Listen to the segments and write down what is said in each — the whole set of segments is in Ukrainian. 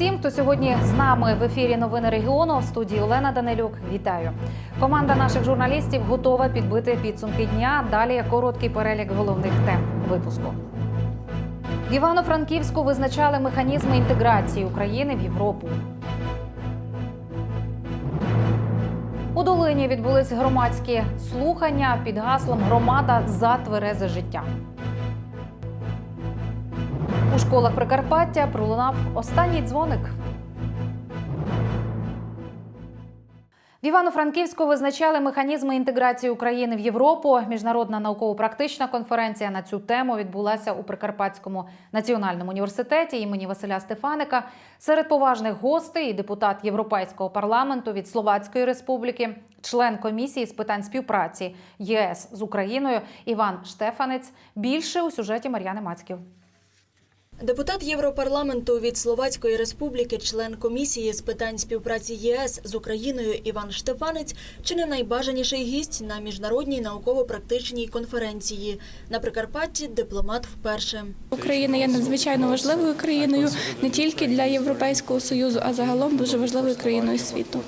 усім, хто сьогодні з нами в ефірі Новини регіону в студії Олена Данилюк. Вітаю. Команда наших журналістів готова підбити підсумки дня. Далі короткий перелік головних тем випуску. В Івано-Франківську визначали механізми інтеграції України в Європу. У Долині відбулись громадські слухання під гаслом Громада за тверезе життя. У школах Прикарпаття пролунав останній дзвоник. В Івано-Франківську визначали механізми інтеграції України в Європу. Міжнародна науково-практична конференція на цю тему відбулася у Прикарпатському національному університеті імені Василя Стефаника. Серед поважних гостей і депутат Європейського парламенту від Словацької республіки, член комісії з питань співпраці ЄС з Україною Іван Штефанець. Більше у сюжеті Мар'яни Мацьків. Депутат Європарламенту від Словацької республіки, член комісії з питань співпраці ЄС з Україною Іван Штефанець, чи не найбажаніший гість на міжнародній науково-практичній конференції. На Прикарпатті дипломат вперше. Україна є надзвичайно важливою країною не тільки для Європейського союзу, а загалом дуже важливою країною світу.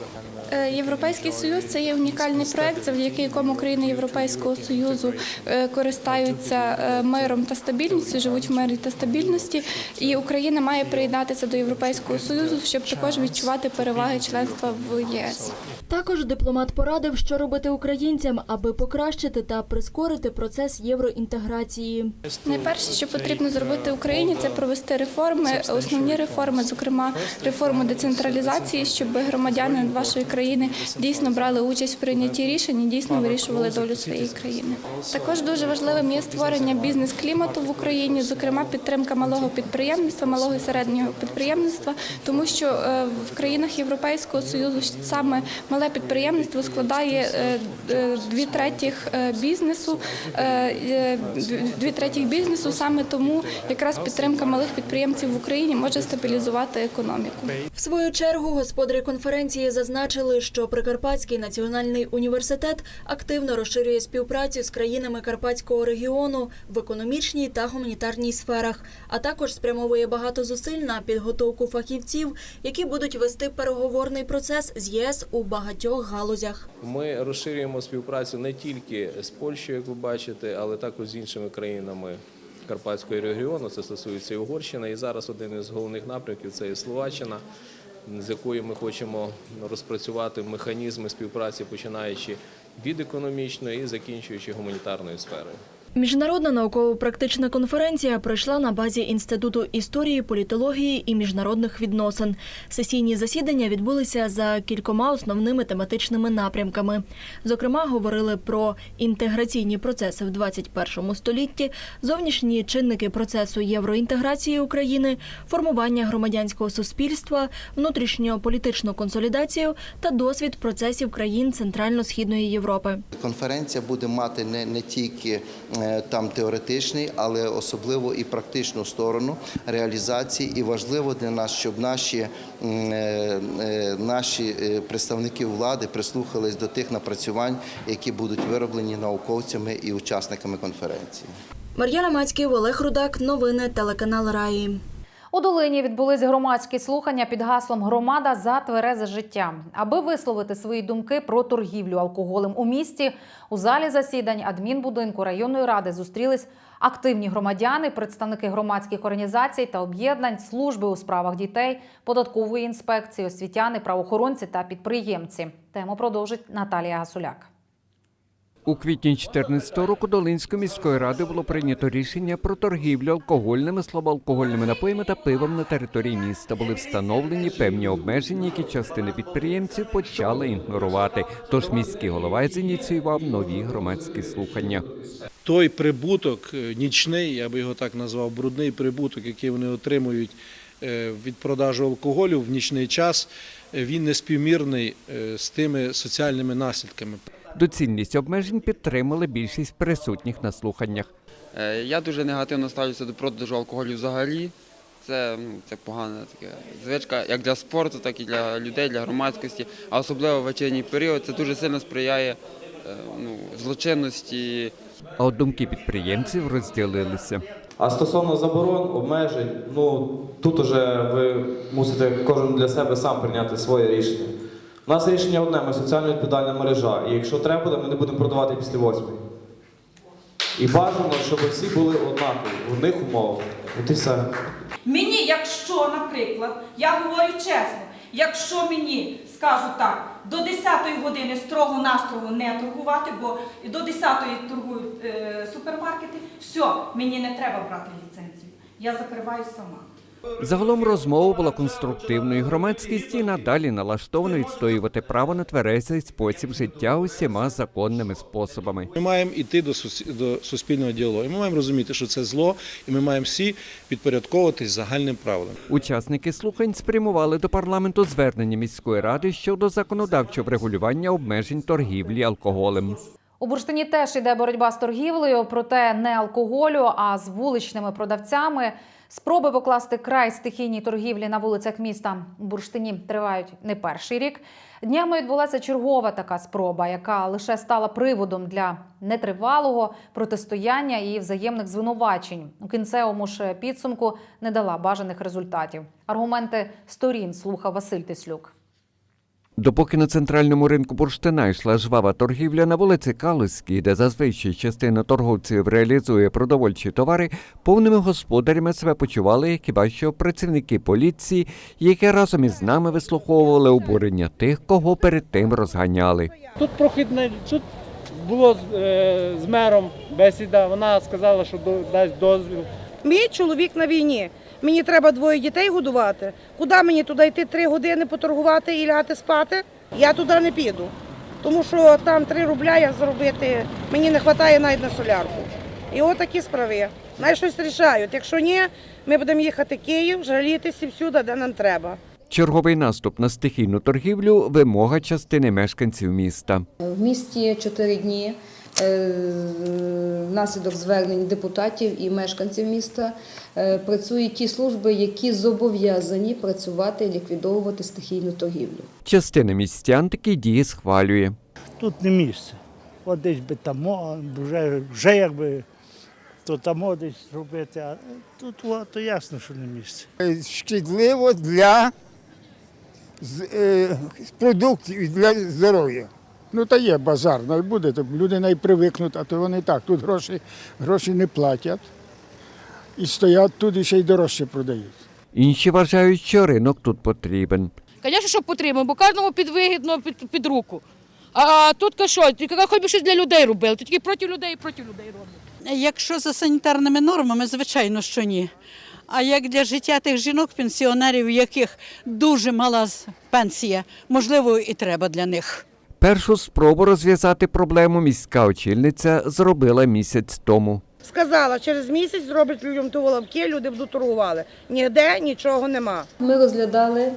Е, Європейський союз це є унікальний проект, завдяки якому країни Європейського союзу е, користаються е, миром та стабільністю, живуть в мирі та стабільності. І Україна має приєднатися до Європейського союзу, щоб також відчувати переваги членства в ЄС. Також дипломат порадив, що робити українцям, аби покращити та прискорити процес євроінтеграції. Найперше, що потрібно зробити Україні, це провести реформи, основні реформи, зокрема реформу децентралізації, щоб громадяни вашої країни дійсно брали участь в прийнятті рішень і дійсно вирішували долю своєї країни. Також дуже важливим є створення бізнес-клімату в Україні, зокрема підтримка малого підприємництва, малого і середнього підприємництва, тому що е, в країнах Європейського союзу саме мале підприємництво складає е, е, дві третіх бізнесу. Дві третіх бізнесу саме тому якраз підтримка малих підприємців в Україні може стабілізувати економіку. В свою чергу господарі конференції зазначили, що Прикарпатський національний університет активно розширює співпрацю з країнами Карпатського регіону в економічній та гуманітарній сферах, а також спрямовує багато зусиль на підготовку фахівців, які будуть вести переговорний процес з ЄС у багатьох галузях. Ми розширюємо співпрацю не тільки з Польщею, як ви бачите, але також з іншими країнами Карпатського регіону. Це стосується і Угорщини. І зараз один із головних напрямків це і Словаччина, з якою ми хочемо розпрацювати механізми співпраці, починаючи від економічної і закінчуючи гуманітарною сферою. Міжнародна науково-практична конференція пройшла на базі Інституту історії, політології і міжнародних відносин. Сесійні засідання відбулися за кількома основними тематичними напрямками. Зокрема, говорили про інтеграційні процеси в 21 столітті, зовнішні чинники процесу євроінтеграції України, формування громадянського суспільства, внутрішньополітичну консолідацію та досвід процесів країн Центрально-східної Європи. Конференція буде мати не, не тільки е, там теоретичний, але особливо і практичну сторону реалізації. І важливо для нас, щоб наші, е, е, наші е, представники влади прислухались до тих напрацювань, які будуть вироблені науковцями і учасниками конференції. Мар'яна Мацьків, Олег Рудак, новини телеканал Раї. У Долині відбулись громадські слухання під гаслом Громада за тверезе життя. Аби висловити свої думки про торгівлю алкоголем у місті, у залі засідань адмінбудинку районної ради зустрілись активні громадяни, представники громадських організацій та об'єднань, служби у справах дітей, податкової інспекції, освітяни, правоохоронці та підприємці. Тему продовжить Наталія Гасуляк. У квітні 2014 року Долинської міської ради було прийнято рішення про торгівлю алкогольними, слабоалкогольними напоями та пивом на території міста. Були встановлені певні обмеження, які частини підприємців почали ігнорувати. Тож міський голова зініціював нові громадські слухання. той прибуток е, нічний, я би його так назвав, брудний прибуток, який вони отримують е, від продажу алкоголю в нічний час, е, він не співмірний з тими соціальними наслідками. Доцільність обмежень підтримали більшість присутніх на слуханнях. Е, Я дуже негативно ставлюся до продажу алкоголю взагалі. Це, ну, це погана така звичка як для спорту, так і для людей, для громадськості. А особливо в вечірній період це дуже сильно сприяє е, ну, злочинності, А от думки підприємців розділилися. А стосовно заборон, обмежень, ну тут уже ви мусите кожен для себе сам прийняти своє рішення. У нас рішення одне, ми соціально відповідальна мережа. І якщо треба буде, ми не будемо продавати після восьмої. І бажано, щоб всі були однакові, в одних умовах. От і все. Мені, якщо, наприклад, я говорю чесно, якщо мені скажуть так, до 10-ї години строго настрого не торгувати, бо до 10-ї торгують е, супермаркети, все, мені не треба брати ліцензію. Я закриваю сама. Загалом розмова була конструктивною. Громадськість і надалі налаштовано відстоювати право на тверезий спосіб життя усіма законними способами. Ми маємо йти до, до суспільного діалогу. Ми маємо розуміти, що це зло, і ми маємо всі підпорядковуватись загальним правилам. Учасники слухань спрямували до парламенту звернення міської ради щодо законодавчого врегулювання обмежень торгівлі алкоголем. У Бурштині теж йде боротьба з торгівлею, проте не алкоголю, а з вуличними продавцями. Спроби покласти край стихійній торгівлі на вулицях міста у Бурштині тривають не перший рік. Днями відбулася чергова така спроба, яка лише стала приводом для нетривалого протистояння і взаємних звинувачень. У кінцевому ж підсумку не дала бажаних результатів. Аргументи сторін слухав Василь Тислюк. Допоки на центральному ринку бурштина йшла жвава торгівля на вулиці Калиській, де зазвичай частина торговців реалізує продовольчі товари, повними господарями себе почували як хіба що працівники поліції, які разом із нами вислуховували обурення тих, кого перед тим розганяли. Тут прохідне, тут було з, е, з мером бесіда, вона сказала, що до- дасть дозвіл. Мій чоловік на війні. Мені треба двоє дітей годувати. Куди мені туди йти три години поторгувати і лягати спати? Я туди не піду. Тому що там три рубля як заробити, мені не вистачає навіть на солярку. І от такі справи. Най щось рішають. Якщо ні, ми будемо їхати в Київ, жалітися всюди, де нам треба. Черговий наступ на стихійну торгівлю вимога частини мешканців міста. В місті чотири дні внаслідок звернень депутатів і мешканців міста е, працюють ті служби, які зобов'язані працювати і ліквідовувати стихійну торгівлю. Частина містян такі дії схвалює. Тут не місце. От десь би там, вже, вже якби то там десь робити, а тут то ясно, що не місце. шкідливо для е, продуктів і для здоров'я. Ну та є базар, най буде, то люди най привикнуть, а то вони так, тут гроші, гроші не платять і стоять тут і ще й дорожче продають. Інші вважають, що ринок тут потрібен. Звісно, що потрібно, бо кожному підвигідно під, під руку. А тут що, тільки хоч би щось для людей робили, тільки проти людей і проти людей роблять. Якщо за санітарними нормами, звичайно, що ні. А як для життя тих жінок, пенсіонерів, у яких дуже мала пенсія, можливо, і треба для них. Першу спробу розв'язати проблему міська очільниця зробила місяць тому. Сказала, через місяць зроблять людям ту воловки, люди будуть торгували. Ніде нічого нема. Ми розглядали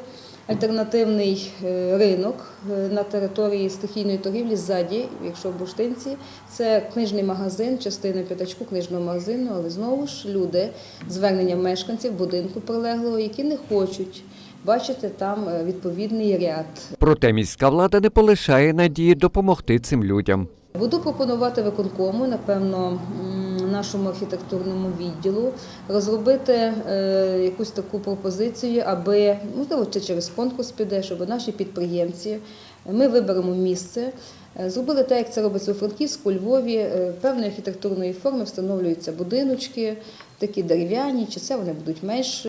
альтернативний е, ринок е, на території стихійної торгівлі ззаді, якщо в Буштинці, це книжний магазин, частина п'ятачку книжного магазину, але знову ж люди, звернення мешканців будинку прилеглого, які не хочуть бачити там е, відповідний ряд. Проте міська влада не полишає надії допомогти цим людям. Буду пропонувати виконкому, напевно, нашому архітектурному відділу розробити е, якусь таку пропозицію, аби можливо чи через конкурс піде, щоб наші підприємці, ми виберемо місце. е, Зробили так, як це робиться у Франківську, у Львові, певної архітектурної форми встановлюються будиночки, такі дерев'яні, чи це вони будуть менш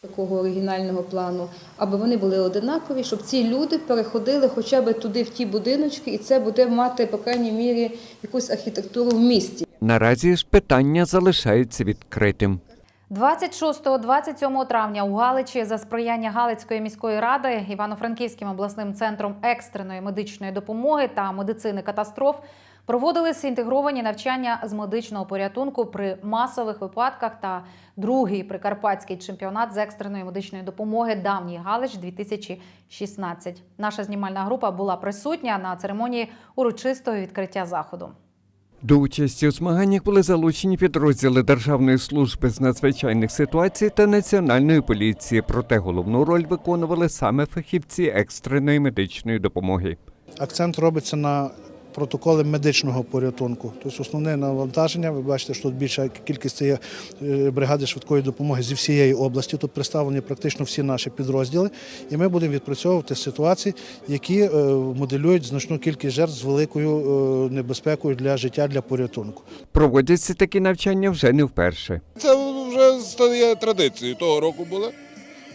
такого оригінального плану, аби вони були одинакові, щоб ці люди переходили хоча б туди, в ті будиночки, і це буде мати, по крайній мірі, якусь архітектуру в місті. Наразі ж питання залишається відкритим. 26-27 травня у Галичі за сприяння Галицької міської ради Івано-Франківським обласним центром екстреної медичної допомоги та медицини катастроф проводилися інтегровані навчання з медичного порятунку при масових випадках та другий прикарпатський чемпіонат з екстреної медичної допомоги Давній Галич 2016. Наша знімальна група була присутня на церемонії урочистого відкриття заходу. До участі у змаганнях були залучені підрозділи Державної служби з надзвичайних ситуацій та Національної поліції. Проте головну роль виконували саме фахівці екстреної медичної допомоги. Акцент робиться на протоколи медичного порятунку. Тобто основне навантаження, ви бачите, що тут більша кількість є е, бригади швидкої допомоги зі всієї області. Тут представлені практично всі наші підрозділи, і ми будемо відпрацьовувати ситуації, які е, моделюють значну кількість жертв з великою е, небезпекою для життя для порятунку. Проводяться такі навчання вже не вперше. Це вже стає традицією. Того року були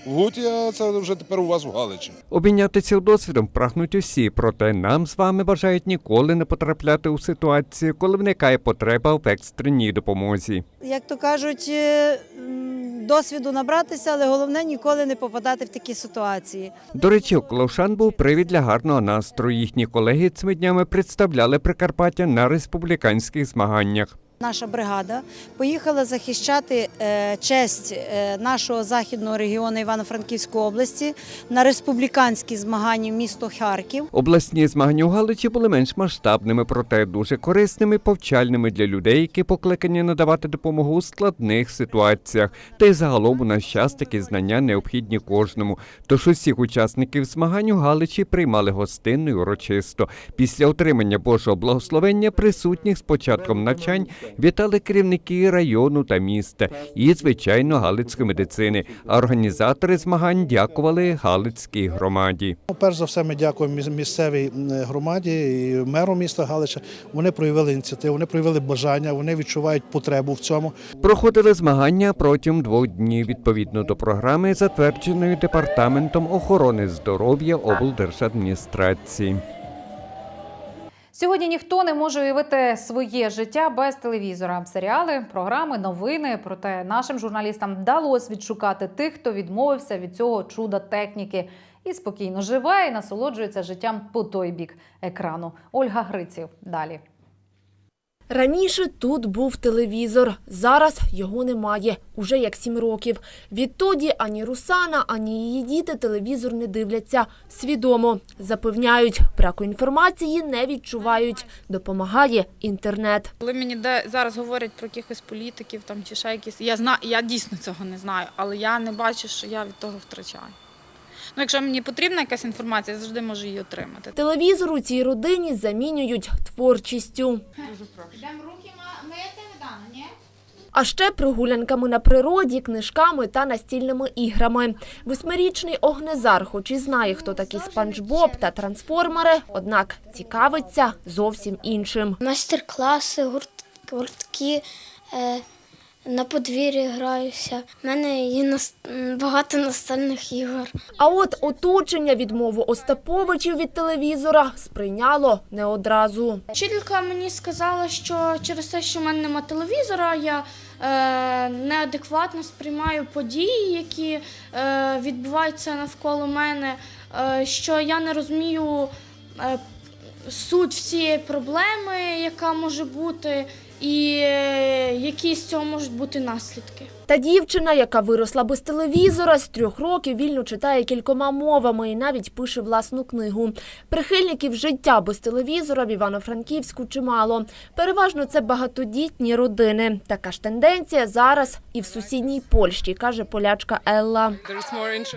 в Гуті, а це вже тепер у вас в Галичі. Обмінятися досвідом прагнуть усі, проте нам з вами бажають ніколи не потрапляти у ситуацію, коли виникає потреба в екстреній допомозі. як то кажуть, е, досвіду набратися, але головне ніколи не попадати в такі ситуації. До речі, у Клошан був привід для гарного настрою. Їхні колеги цими днями представляли Прикарпаття на республіканських змаганнях. Наша бригада поїхала захищати е, честь е, нашого західного регіону Івано-Франківської області на республіканські змагання місто Харків. Обласні змагання у Галичі були менш масштабними, проте дуже корисними, повчальними для людей, які покликані надавати допомогу у складних ситуаціях. Та й загалом у наш час такі знання необхідні кожному. Тож усіх учасників змагань у Галичі приймали гостинно і урочисто. Після отримання Божого благословення присутніх з початком навчань вітали керівники району та міста і, звичайно, галицької медицини. А організатори змагань дякували галицькій громаді. Ну, Перш за все, ми дякуємо місцевій громаді і меру міста Галича. Вони проявили ініціативу, вони проявили бажання, вони відчувають потребу в цьому. Проходили змагання протягом двох днів відповідно до програми, затвердженої департаментом охорони здоров'я облдержадміністрації. Сьогодні ніхто не може уявити своє життя без телевізора. Серіали, програми, новини. Проте нашим журналістам вдалося відшукати тих, хто відмовився від цього чуда техніки і спокійно живе і насолоджується життям по той бік екрану. Ольга Гриців далі. Раніше тут був телевізор, зараз його немає, уже як сім років. Відтоді ані Русана, ані її діти телевізор не дивляться. Свідомо запевняють, браку інформації не відчувають. Допомагає інтернет. Коли мені де зараз говорять про якихось політиків там чи ще якісь, я знаю, я дійсно цього не знаю, але я не бачу, що я від того втрачаю. Ну, якщо мені потрібна якась інформація, я завжди можу її отримати. Телевізор у цій родині замінюють творчістю. А ще прогулянками на природі, книжками та настільними іграми. Восьмирічний Огнезар, хоч і знає, хто такі Спанч Боб та трансформери, однак цікавиться зовсім іншим. Майстер-класи, гурт- гуртки, е, на подвір'ї граюся. У мене є нас- багато настольних ігор. А от оточення відмову Остаповичів від телевізора сприйняло не одразу. Вчителька мені сказала, що через те, що в мене немає телевізора, я е, неадекватно сприймаю події, які е, відбуваються навколо мене, е, що я не розумію е, суть всієї проблеми, яка може бути, і е, які з цього можуть бути наслідки. Та дівчина, яка виросла без телевізора, з трьох років вільно читає кількома мовами і навіть пише власну книгу. Прихильників життя без телевізора в Івано-Франківську чимало. Переважно це багатодітні родини. Така ж тенденція зараз і в сусідній Польщі, каже полячка Елла.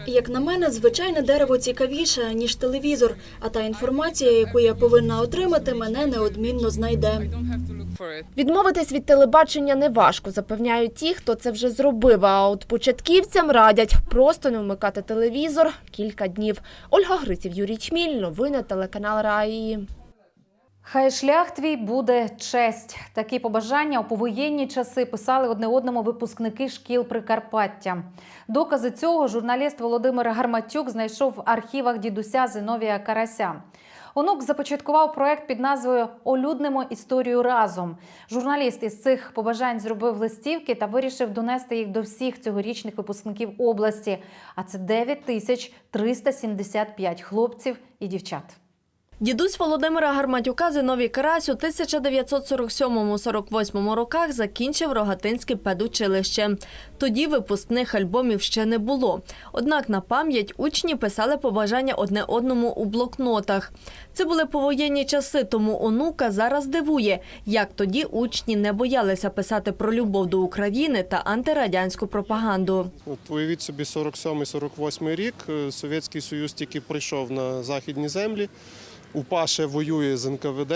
Як на мене, звичайне дерево цікавіше, ніж телевізор, а та інформація, яку я повинна отримати, мене неодмінно знайде. Відмовитись від телебачення не важко, запевняють ті, хто це вже зробив. А от початківцям радять просто не вмикати телевізор кілька днів. Ольга Гриців, Юрій Чміль, новини телеканал Раї. Хай шлях твій буде честь. Такі побажання у повоєнні часи писали одне одному випускники шкіл Прикарпаття. Докази цього журналіст Володимир Гарматюк знайшов в архівах дідуся Зиновія Карася. Онук започаткував проект під назвою Олюднимо історію разом. Журналіст із цих побажань зробив листівки та вирішив донести їх до всіх цьогорічних випускників області. А це 9 тисяч 375 хлопців і дівчат. Дідусь Володимира Гарматюка Зиновій Карась у 1947-48 роках закінчив Рогатинське педучилище. Тоді випускних альбомів ще не було. Однак на пам'ять учні писали побажання одне одному у блокнотах. Це були повоєнні часи, тому онука зараз дивує, як тоді учні не боялися писати про любов до України та антирадянську пропаганду. От уявіть собі 47-48 рік. е, Совєтський Союз тільки прийшов на західні землі. УПА воює з НКВД.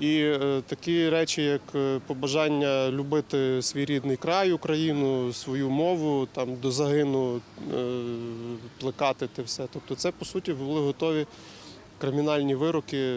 І е, такі речі, як е, побажання любити свій рідний край, Україну, свою мову, там до загину е, плекати все. Тобто, це по суті були готові кримінальні вироки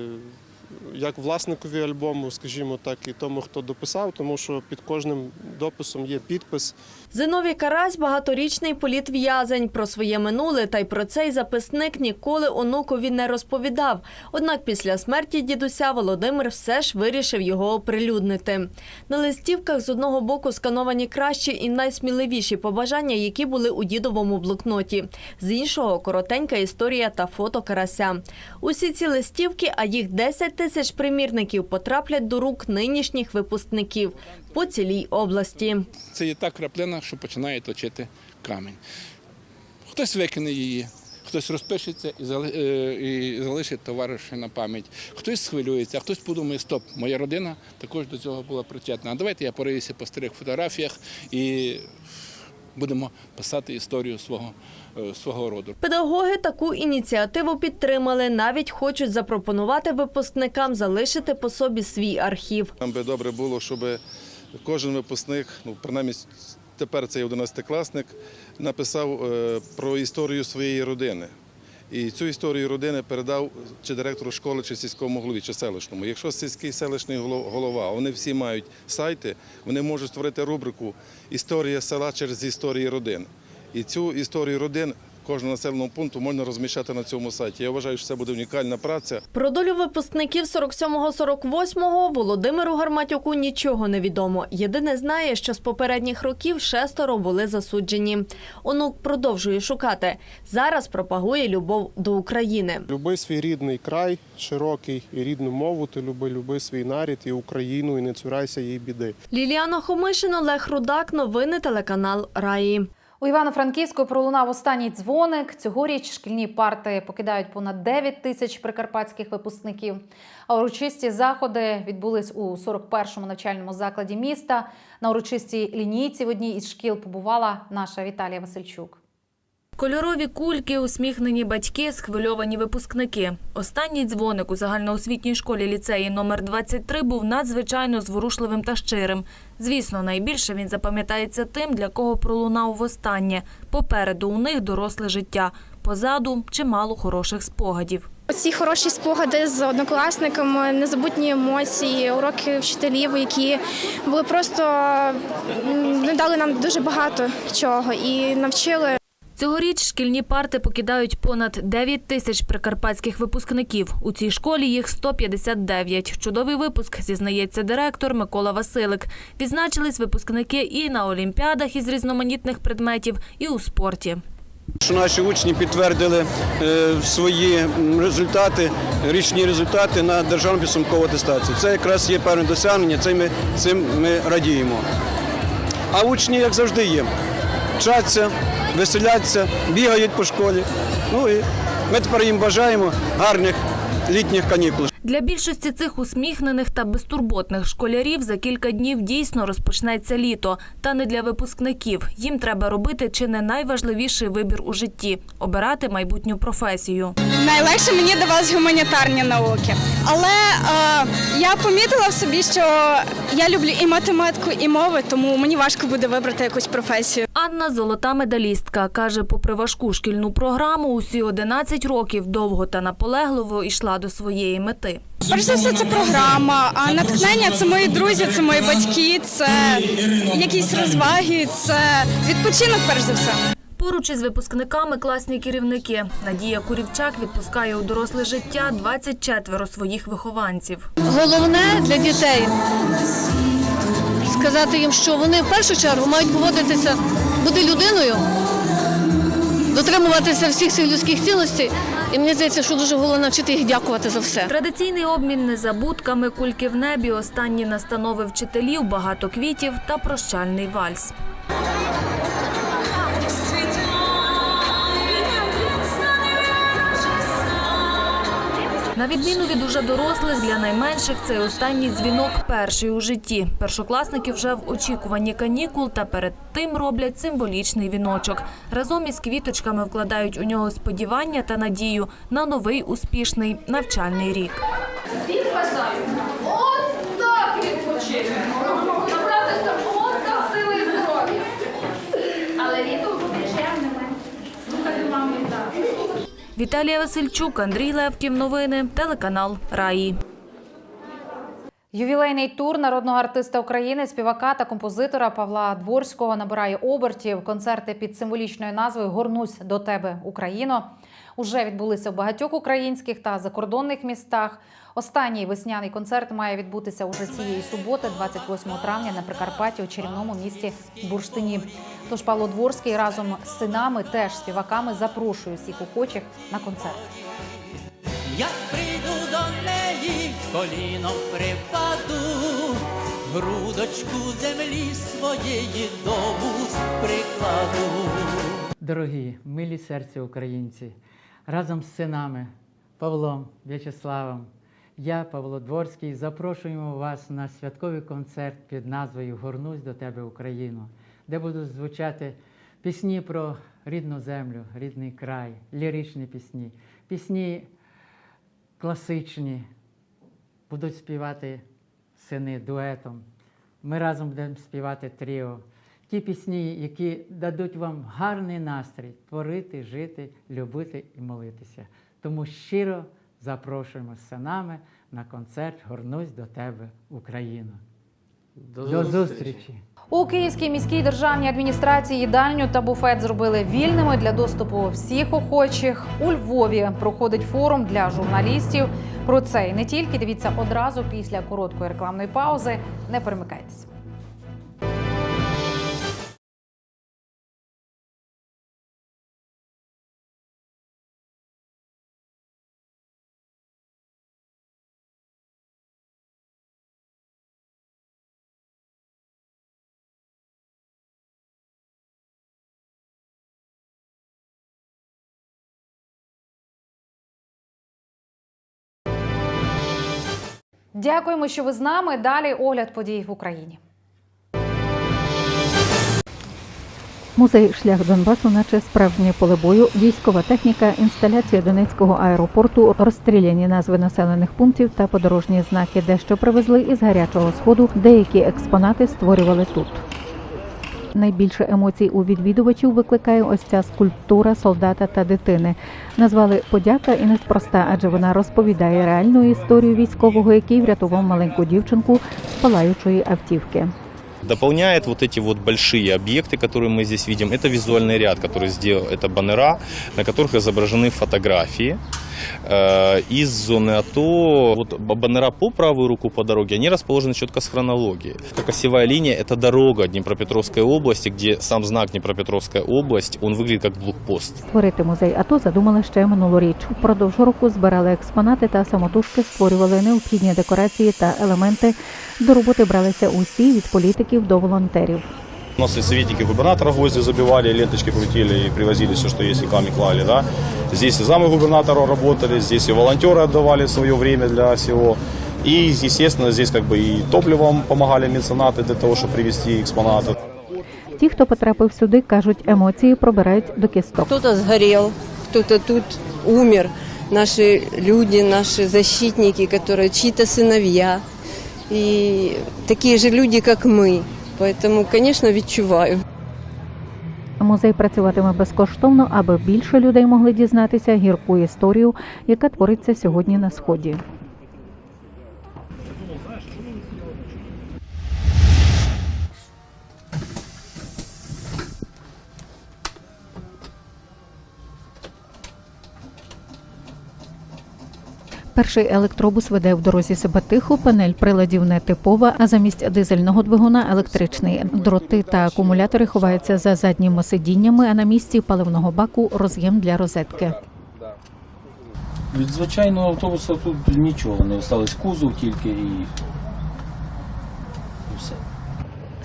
як власникові альбому, скажімо так, і тому, хто дописав, тому що під кожним дописом є підпис. Зиновій Карась – багаторічний політв'язень. Про своє минуле та й про цей записник ніколи онукові не розповідав. Однак після смерті дідуся Володимир все ж вирішив його оприлюднити. На листівках з одного боку скановані кращі і найсміливіші побажання, які були у дідовому блокноті. З іншого – коротенька історія та фото Карася. Усі ці листівки, а їх 10 тисяч примірників, потраплять до рук нинішніх випускників по цілій області. Це є та краплина, що починає точити камінь. Хтось викине її, хтось розпишеться і зали- е, і залишить товариша на пам'ять. Хтось схвилюється, а хтось подумає, стоп, моя родина також до цього була причетна. А давайте я пориюся по старих фотографіях і будемо писати історію свого, е, свого роду. Педагоги таку ініціативу підтримали. Навіть хочуть запропонувати випускникам залишити по собі свій архів. Нам би добре було, щоб кожен випускник, ну принаймні тепер цей 11-класник, написав е, про історію своєї родини. І цю історію родини передав чи директору школи, чи сільському голові, чи селищному. Якщо сільський селищний голова, вони всі мають сайти, вони можуть створити рубрику Історія села через історії родин. І цю історію родин кожного населеного пункту можна розміщати на цьому сайті. Я вважаю, що це буде унікальна праця. Про долю випускників 47-48-го Володимиру Гарматюку нічого не відомо. Єдине знає, що з попередніх років шестеро були засуджені. Онук продовжує шукати. Зараз пропагує любов до України. Люби свій рідний край, широкий і рідну мову, ти люби, люби свій нарід і Україну, і не цурайся її біди. Ліліана Хомишин, Олег Рудак. Новини телеканал Раї. У Івано-Франківську пролунав останній дзвоник. Цьогоріч шкільні парти покидають понад 9 тисяч прикарпатських випускників. А урочисті заходи відбулись у 41-му навчальному закладі міста. На урочистій лінійці в одній із шкіл побувала наша Віталія Васильчук. Кольорові кульки, усміхнені батьки, схвильовані випускники. Останній дзвоник у загальноосвітній школі ліцеї номер 23 був надзвичайно зворушливим та щирим. Звісно, найбільше він запам'ятається тим, для кого пролунав востаннє. Попереду у них доросле життя, позаду чимало хороших спогадів. Ці хороші спогади з однокласниками, незабутні емоції, уроки вчителів, які були просто не дали нам дуже багато чого і навчили. Цьогоріч шкільні парти покидають понад 9 тисяч прикарпатських випускників. У цій школі їх 159. Чудовий випуск, зізнається директор Микола Василик. Відзначились випускники і на олімпіадах із різноманітних предметів, і у спорті. Що наші учні підтвердили е, свої результати, річні результати на державну підсумкову атестацію. Це якраз є певне досягнення, це ми, цим ми радіємо. А учні, як завжди, є. Вчаться, веселяться, бігають по школі. Ну і ми тепер їм бажаємо гарних літніх канікул. Для більшості цих усміхнених та безтурботних школярів за кілька днів дійсно розпочнеться літо. Та не для випускників. Їм треба робити чи не найважливіший вибір у житті обирати майбутню професію. Найлегше мені давалися гуманітарні науки, але е, я помітила в собі, що я люблю і математику, і мови, тому мені важко буде вибрати якусь професію. Анна золота медалістка каже, попри важку шкільну програму, усі 11 років довго та наполегливо йшла до своєї мети. Перш за все, це програма, а натхнення це мої друзі, це мої батьки, це якісь розваги, це відпочинок, перш за все. Поруч із випускниками класні керівники. Надія Курівчак відпускає у доросле життя 24 своїх вихованців. Головне для дітей сказати їм, що вони в першу чергу мають поводитися, бути людиною, дотримуватися всіх цих людських цінностей. І мені здається, що дуже головне навчити їх дякувати за все. Традиційний обмін незабудками, кульки в небі, останні настанови вчителів, багато квітів та прощальний вальс. На відміну від уже дорослих, для найменших цей останній дзвінок перший у житті. Першокласники вже в очікуванні канікул та перед тим роблять символічний віночок. Разом із квіточками вкладають у нього сподівання та надію на новий успішний навчальний рік. Всіх бажаю Віталія Васильчук, Андрій Левків. Новини. Телеканал Раї. Ювілейний тур народного артиста України, співака та композитора Павла Дворського набирає обертів. Концерти під символічною назвою Горнусь до тебе, Україно уже відбулися в багатьох українських та закордонних містах. Останній весняний концерт має відбутися уже цієї суботи, 28 травня, на Прикарпатті у чарівному місті Бурштині. Тож Павло Дворський разом з синами, теж співаками, запрошує всіх охочих на концерт. Як прийду до неї, коліном припаду, грудочку землі своєї до вуст прикладу. Дорогі, милі серця українці, разом з синами Павлом, В'ячеславом, я, Павло Дворський, запрошуємо вас на святковий концерт під назвою Горнусь до тебе, Україну, де будуть звучати пісні про рідну землю, рідний край, ліричні пісні, пісні класичні, будуть співати сини дуетом. Ми разом будемо співати тріо. Ті пісні, які дадуть вам гарний настрій творити, жити, любити і молитися. Тому щиро запрошуємо з синами на концерт Горнусь до тебе, Україно. До, зустрічі! У Київській міській державній адміністрації їдальню та буфет зробили вільними для доступу всіх охочих. У Львові проходить форум для журналістів. Про це і не тільки дивіться одразу після короткої рекламної паузи. Не перемикайтеся. Дякуємо, що ви з нами. Далі огляд подій в Україні. Музей Шлях Донбасу, наче справжнє поле бою, військова техніка, інсталяція Донецького аеропорту, розстріляні назви населених пунктів та подорожні знаки, дещо привезли із гарячого сходу. Деякі експонати створювали тут. Найбільше емоцій у відвідувачів викликає ось ця скульптура солдата та дитини. Назвали подяка і неспроста, адже вона розповідає реальну історію військового, який врятував маленьку дівчинку з палаючої автівки. Дополняет вот эти вот большие объекты, которые мы здесь видим, это визуальный ряд, который сделал, это баннера, на которых изображены фотографии э, из зоны АТО. Вот баннера по правую руку по дороге, они расположены четко с хронологией. Как осевая линия, это дорога Днепропетровской области, где сам знак Днепропетровская область, он выглядит как блокпост. Створити музей АТО задумали ще минулоріч. Впродовж року збирали експонати та самотужки створювали необхідні декорації та елементи. До роботи бралися усі від політиків до волонтерів. У нас и советники губернатора гвозди забивали, ленточки крутили и привозили все, что есть, и камни клали. Да? Здесь и замы губернатора работали, здесь и волонтеры отдавали свое время для всего. И, естественно, здесь как бы и топливом помогали меценаты для того, чтобы привезти экспонаты. Ті, хто потрапив сюди, кажуть, емоції пробирають до кісток. Кто-то сгорел, кто-то тут умер. Наши люди, наши защитники, которые чьи-то сыновья. И такие же люди, как мы. Поэтому, звісно, відчуваю. Музей працюватиме безкоштовно, аби більше людей могли дізнатися гірку історію, яка твориться сьогодні на сході. Перший електробус веде в дорозі себе тихо, панель приладів не типова, а замість дизельного двигуна електричний. Дроти та акумулятори ховаються за задніми сидіннями, а на місці паливного баку роз'єм для розетки. Від звичайного автобуса тут нічого, не осталось кузов тільки і.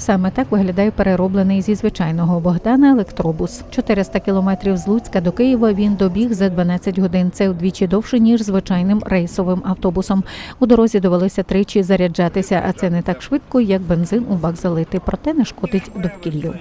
Саме так виглядає перероблений зі звичайного Богдана електробус. 400 кілометрів з Луцька до Києва він добіг за 12 годин. Це вдвічі довше ніж звичайним рейсовим автобусом. У дорозі довелося тричі заряджатися, а це не так швидко, як бензин у бак залити, проте не шкодить довкіллю.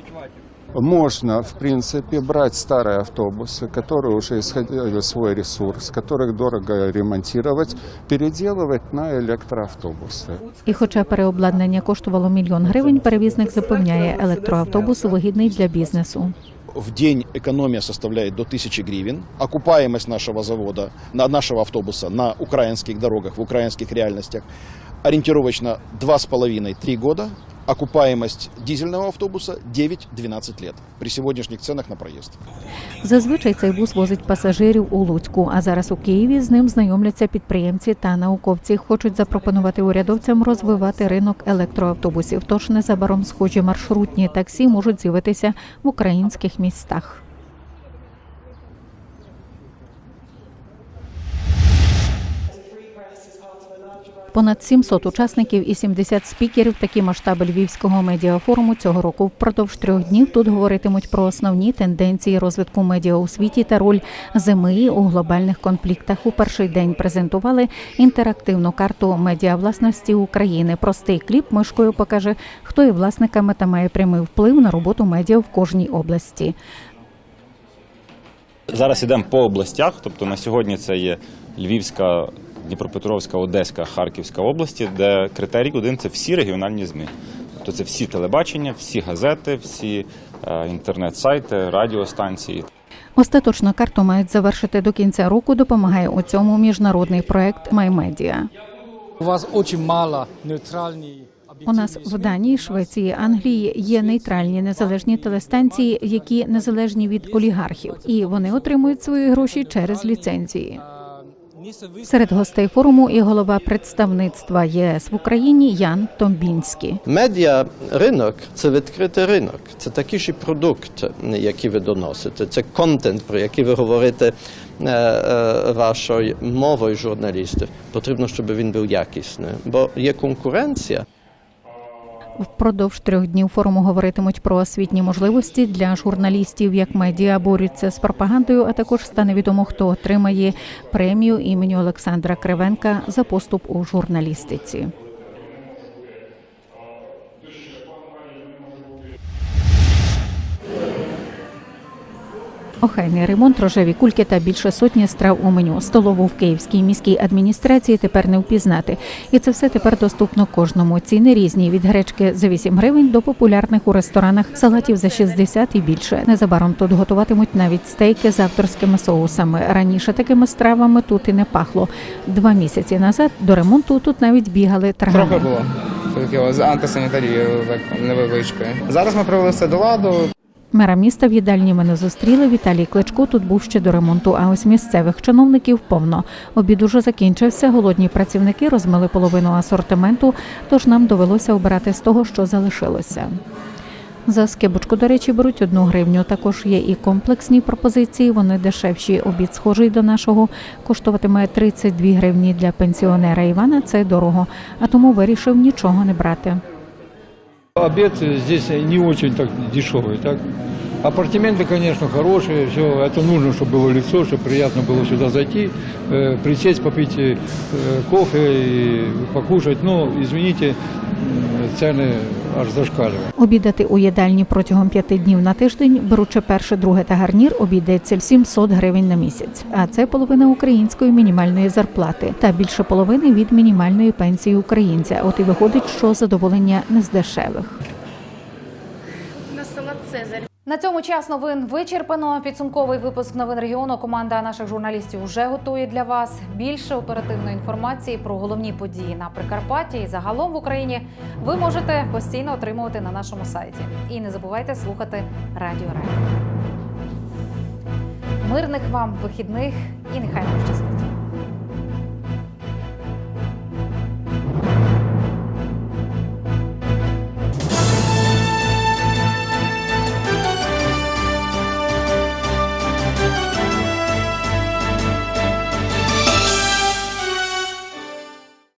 Можно, в принципе, брать старые автобусы, которые уже исходили свой ресурс, которых дорого ремонтировать, переделывать на электроавтобусы. І хоча переобладнання коштувало мільйон гривень, перевізник запевняє, електроавтобус вигідний для бізнесу. в день экономия составляет до 1000 гривен. Окупаемость нашего завода, на- нашего автобуса на украинских дорогах, в украинских реальностях ориентировочно 2,5-3 года. Окупаемость дизельного автобуса 9-12 лет при сегодняшних ценах на проезд. Зазвичай цей бус возить пасажирів у Луцьку, а зараз у Києві з ним знайомляться підприємці та науковці. Хочуть запропонувати урядовцям розвивати ринок електроавтобусів. Тож незабаром схожі маршрутні таксі можуть з'явитися в українських містах. Понад 700 учасників і 70 спікерів. Такі масштаби львівського медіафоруму цього року. Впродовж трьох днів тут говоритимуть про основні тенденції розвитку медіа у світі та роль ЗМІ у глобальних конфліктах. У перший день презентували інтерактивну карту медіавласності України. Простий кліп мишкою покаже, хто є власниками та має прямий вплив на роботу медіа в кожній області. Зараз йдемо по областях. Тобто на сьогодні це є Львівська, Дніпропетровська, Одеська, Харківська області, де критерій один це всі регіональні ЗМІ. Тобто це всі телебачення, всі газети, всі е, інтернет-сайти, радіостанції. Остаточно карту мають завершити до кінця року. Допомагає у цьому міжнародний проект MyMedia. У вас дуже мало нейтральні У нас в Данії, Швеції, Англії є нейтральні незалежні телестанції, які незалежні від олігархів, і вони отримують свої гроші через ліцензії. Серед гостей форуму і голова представництва ЄС в Україні Ян Томбінський. Медіа ринок це відкритий ринок. Це такий ж продукт, який ви доносите. Це контент, про який ви говорите е, е, вашою мовою журналістів. Потрібно, щоб він був якісним, бо є конкуренція. Впродовж трьох днів форуму говоритимуть про освітні можливості для журналістів, як медіа борються з пропагандою. А також стане відомо, хто отримає премію імені Олександра Кривенка за поступ у журналістиці. Охайний ремонт, рожеві кульки та більше сотні страв у меню. Столову в Київській міській адміністрації тепер не впізнати. І це все тепер доступно кожному. Ціни різні від гречки за 8 гривень до популярних у ресторанах салатів за 60 і більше. Незабаром тут готуватимуть навіть стейки з авторськими соусами. Раніше такими стравами тут і не пахло. Два місяці назад до ремонту тут навіть бігали Трохи було з антисанітарією невеличкою. Зараз ми привели все до ладу. Мера міста в їдальні мене зустріли. Віталій Кличко тут був ще до ремонту. А ось місцевих чиновників повно. Обід уже закінчився. Голодні працівники розмили половину асортименту, тож нам довелося обирати з того, що залишилося. За скибочку, до речі, беруть одну гривню. Також є і комплексні пропозиції. Вони дешевші. Обід схожий до нашого. Коштуватиме 32 гривні для пенсіонера Івана. Це дорого. А тому вирішив нічого не брати. Обед здесь не очень так дешевый, так? Апартаменты, конечно, хорошие, все. Это нужно, чтобы было лицо, чтобы приятно было сюда зайти, э, присесть, попить э, кофе и покушать. Но, извините, м, цены аж зашкаливают. Обідати у їдальні протягом п'яти днів на тиждень, беручи перше, друге та гарнір, обійдеться в 700 гривень на місяць. А це половина української мінімальної зарплати та більше половини від мінімальної пенсії українця. От і виходить, що задоволення не з дешевих. На салат Цезарь. На цьому час новин вичерпано. Підсумковий випуск новин регіону. Команда наших журналістів вже готує для вас більше оперативної інформації про головні події на Прикарпатті і загалом в Україні. Ви можете постійно отримувати на нашому сайті. І не забувайте слухати Радіо Рай. Мирних вам вихідних і нехай вам щастить.